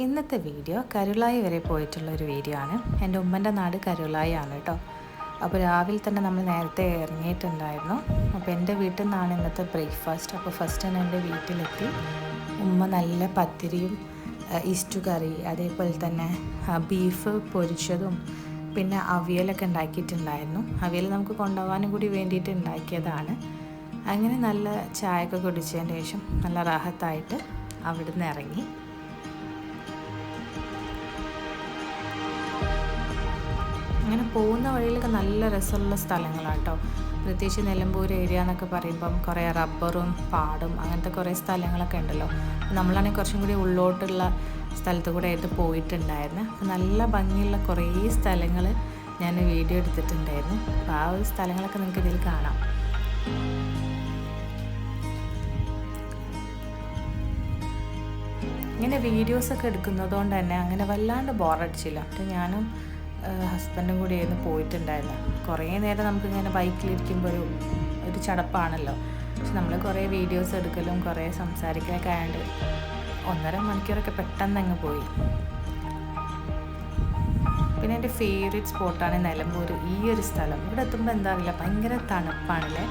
ഇന്നത്തെ വീഡിയോ കരുളായി വരെ പോയിട്ടുള്ള ഒരു വീഡിയോ ആണ്. എന്റെ ഉമ്മന്റെ നാട് കരുളായി ആണ് കേട്ടോ. അപ്പോൾ രാവിലെ തന്നെ നമ്മൾ നേരത്തെ ഇറങ്ങിയിട്ടുണ്ടായിരുന്നു. അപ്പോൾ എന്റെ വീട്ടിൽ നിന്നാണ് ഇന്നത്തെ ബ്രേക്ക്ഫാസ്റ്റ് അപ്പോൾ ഫസ്റ്റ് തന്നെ എന്റെ വീട്ടിലെത്തി. ഉമ്മ നല്ല പത്തിരിയും ഈസ്റ്റു കറി അതേപോലെ തന്നെ ബീഫ് പൊരിച്ചതും പിന്നെ അവിയലൊക്കെ ഉണ്ടാക്കിയിട്ടുണ്ടായിരുന്നു. അവിയൽ നമുക്ക് കൊണ്ടുപോകാനും കൂടി വേണ്ടിയിട്ട് ഉണ്ടാക്കിയതാണ്. അങ്ങനെ നല്ല ചായയൊക്കെ കുടിച്ചതിന് ശേഷം നല്ല റാഹത്തായിട്ട് അവിടുന്ന് ഇറങ്ങി. അങ്ങനെ പോകുന്ന വഴിയിലൊക്കെ നല്ല രസമുള്ള സ്ഥലങ്ങളാണ് കേട്ടോ. പ്രത്യേകിച്ച് നിലമ്പൂർ ഏരിയ എന്നൊക്കെ പറയുമ്പം കുറേ റബ്ബറും പാടും അങ്ങനത്തെ കുറേ സ്ഥലങ്ങളൊക്കെ ഉണ്ടല്ലോ. നമ്മളാണെങ്കിൽ കുറച്ചും കൂടി ഉള്ളോട്ടുള്ള സ്ഥലത്ത് കൂടെ ആയിട്ട് പോയിട്ടുണ്ടായിരുന്നു. അപ്പോൾ നല്ല ഭംഗിയുള്ള കുറേ സ്ഥലങ്ങൾ ഞാൻ വീഡിയോ എടുത്തിട്ടുണ്ടായിരുന്നു. അപ്പോൾ ആ ഒരു സ്ഥലങ്ങളൊക്കെ നിങ്ങൾക്ക് ഇതിൽ കാണാം. ഇങ്ങനെ വീഡിയോസൊക്കെ എടുക്കുന്നതുകൊണ്ട് തന്നെ അങ്ങനെ വല്ലാണ്ട് ബോറടിച്ചില്ല എന്നിട്ട് ഞാനും ഹസ്ബൻഡും കൂടി ആയിരുന്നു പോയിട്ടുണ്ടായിരുന്നു. കുറേ നേരം നമുക്കിങ്ങനെ ബൈക്കിലിരിക്കുമ്പോൾ ഒരു ഒരു ചടപ്പാണല്ലോ. പക്ഷെ നമ്മൾ കുറേ വീഡിയോസ് എടുക്കലും കുറേ സംസാരിക്കലൊക്കെ ആയതുകൊണ്ട് ഒന്നര മണിക്കൂറൊക്കെ പെട്ടെന്ന് അങ്ങ് പോയി. പിന്നെ എന്റെ ഫേവറേറ്റ് സ്പോട്ടാണ് നിലമ്പൂർ. ഈ ഒരു സ്ഥലം. ഇവിടെ എത്തുമ്പോൾ എന്താ അറിയില്ല ഭയങ്കര തണുപ്പാണല്ലേ?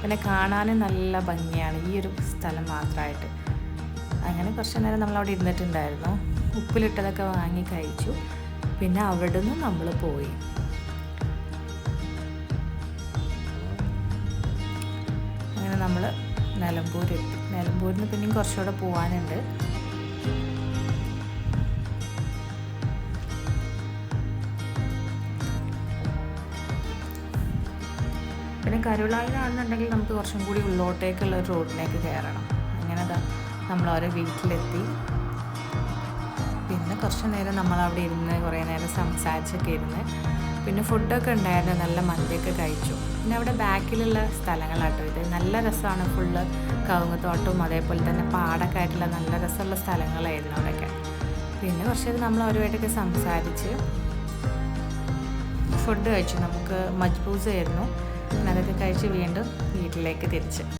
പിന്നെ കാണാനും നല്ല ഭംഗിയാണ് ഈ ഒരു സ്ഥലം മാത്രമായിട്ട് അങ്ങനെ കുറച്ച് നേരം നമ്മൾ അവിടെ ഇരുന്നിട്ടുണ്ടായിരുന്നു. ഉപ്പിലിട്ടതൊക്കെ വാങ്ങി കഴിച്ചു. പിന്നെ അവിടെ നിന്ന് നമ്മൾ പോയി. അങ്ങനെ നമ്മൾ നിലമ്പൂർ നിന്ന് പിന്നെയും കുറച്ചുകൂടെ പോകാനുണ്ട് പിന്നെ കരുളായിലാണെന്നുണ്ടെങ്കിൽ നമുക്ക് കുറച്ചും കൂടി ഉള്ളോട്ടേക്കുള്ള ഒരു റോഡിലേക്ക് കയറണം. അങ്ങനെ നമ്മൾ ഓരോ വീട്ടിലെത്തി. പിന്നെ കുറച്ച് നേരം നമ്മൾ അവിടെ ഇരുന്ന് കുറേ നേരം സംസാരിച്ചൊക്കെ ഇരുന്ന് പിന്നെ ഫുഡൊക്കെ ഉണ്ടായിരുന്നു നല്ല മന്തിയൊക്കെ കഴിച്ചു. പിന്നെ അവിടെ ബാക്കിലുള്ള സ്ഥലങ്ങളാട്ടോ ഇത്. നല്ല രസമാണ് ഫുള്ള് കവുങ്ങത്തോട്ടവും അതേപോലെ തന്നെ പാടൊക്കെ ആയിട്ടുള്ള നല്ല രസമുള്ള സ്ഥലങ്ങളായിരുന്നു അവിടെയൊക്കെ. പിന്നെ കുറച്ച് നേരം നമ്മൾ അവരുമായിട്ടൊക്കെ സംസാരിച്ച് ഫുഡ് കഴിച്ചു. നമുക്ക് മജ്ബൂസ് ആയിരുന്നു അതൊക്കെ കഴിച്ച് വീണ്ടും വീട്ടിലേക്ക് തിരിച്ച്.